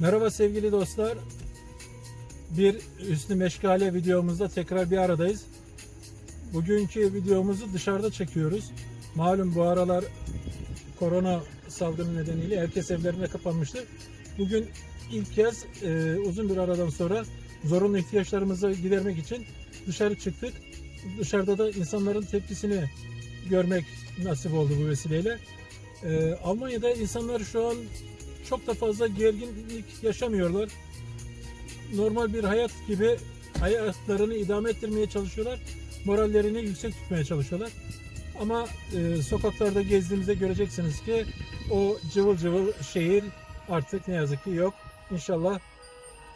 Merhaba sevgili dostlar. Bir üstü meşgale videomuzda tekrar bir aradayız. Bugünkü videomuzu dışarıda çekiyoruz. Malum bu aralar korona salgını nedeniyle herkes evlerine kapanmıştı. Bugün ilk kez e, uzun bir aradan sonra zorunlu ihtiyaçlarımızı gidermek için dışarı çıktık. Dışarıda da insanların tepkisini görmek nasip oldu bu vesileyle. E, Almanya'da insanlar şu an çok da fazla gerginlik yaşamıyorlar. Normal bir hayat gibi hayatlarını idame ettirmeye çalışıyorlar. Morallerini yüksek tutmaya çalışıyorlar. Ama e, sokaklarda gezdiğimizde göreceksiniz ki o cıvıl cıvıl şehir artık ne yazık ki yok. İnşallah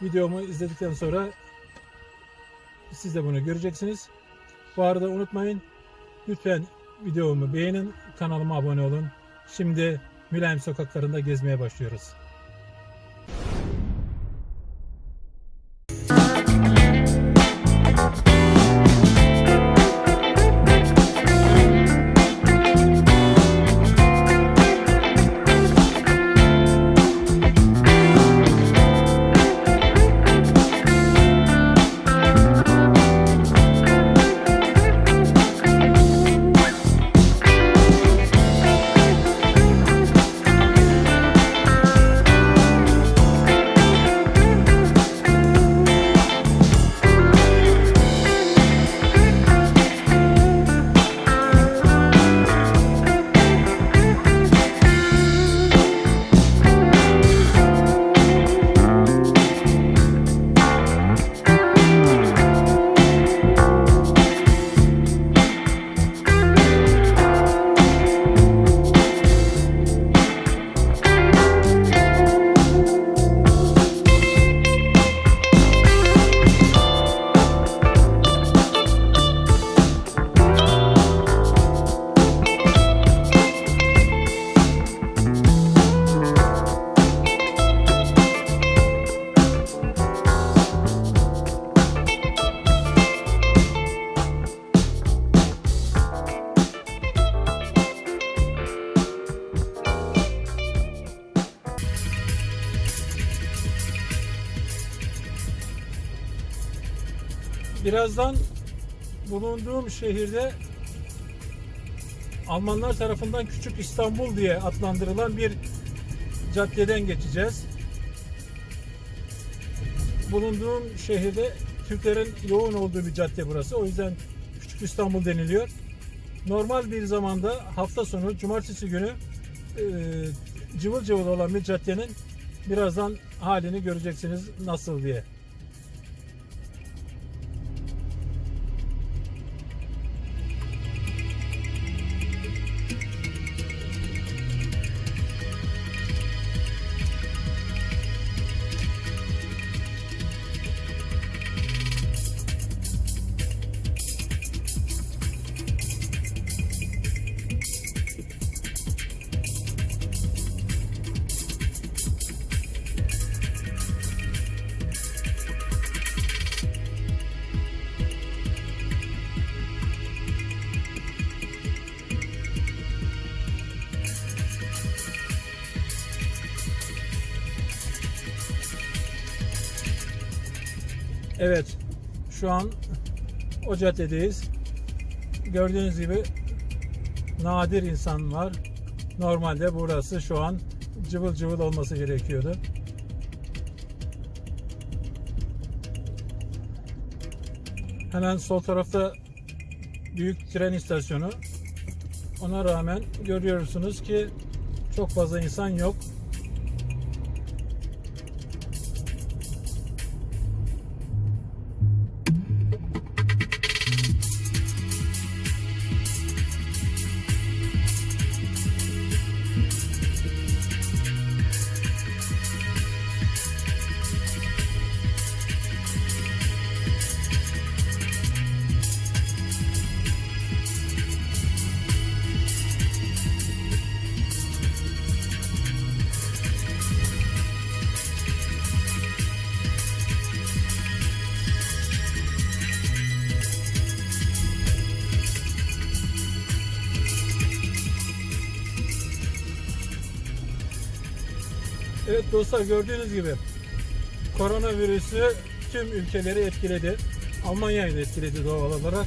videomu izledikten sonra siz de bunu göreceksiniz. Bu arada unutmayın lütfen videomu beğenin, kanalıma abone olun. Şimdi Mülayim sokaklarında gezmeye başlıyoruz. Birazdan bulunduğum şehirde Almanlar tarafından Küçük İstanbul diye adlandırılan bir caddeden geçeceğiz. Bulunduğum şehirde Türklerin yoğun olduğu bir cadde burası. O yüzden Küçük İstanbul deniliyor. Normal bir zamanda hafta sonu cumartesi günü e, cıvıl cıvıl olan bir caddenin birazdan halini göreceksiniz nasıl diye. Evet, şu an o caddedeyiz. Gördüğünüz gibi nadir insan var. Normalde burası şu an cıvıl cıvıl olması gerekiyordu. Hemen sol tarafta büyük tren istasyonu. Ona rağmen görüyorsunuz ki çok fazla insan yok. Evet dostlar gördüğünüz gibi koronavirüsü tüm ülkeleri etkiledi. Almanya'yı da etkiledi doğal olarak.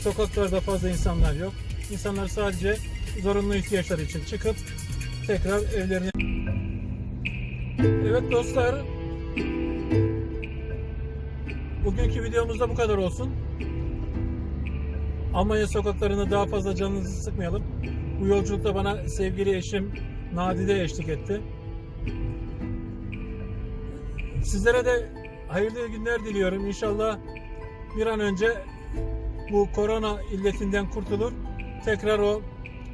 Sokaklarda fazla insanlar yok. İnsanlar sadece zorunlu ihtiyaçlar için çıkıp tekrar evlerine... Evet dostlar. Bugünkü videomuzda bu kadar olsun. Almanya sokaklarını daha fazla canınızı sıkmayalım. Bu yolculukta bana sevgili eşim Nadide eşlik etti. Sizlere de hayırlı günler diliyorum. İnşallah bir an önce bu korona illetinden kurtulur. Tekrar o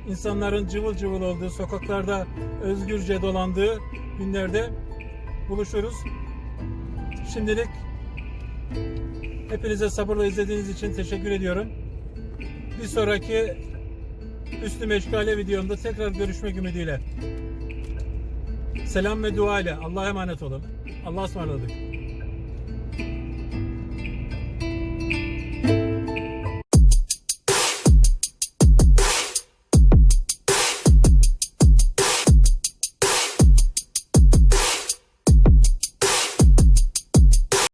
insanların cıvıl cıvıl olduğu, sokaklarda özgürce dolandığı günlerde buluşuruz. Şimdilik hepinize sabırla izlediğiniz için teşekkür ediyorum. Bir sonraki Üstü Meşgale videomda tekrar görüşmek ümidiyle. Selam ve dua ile. Allah'a emanet olun. Allah'a ısmarladık.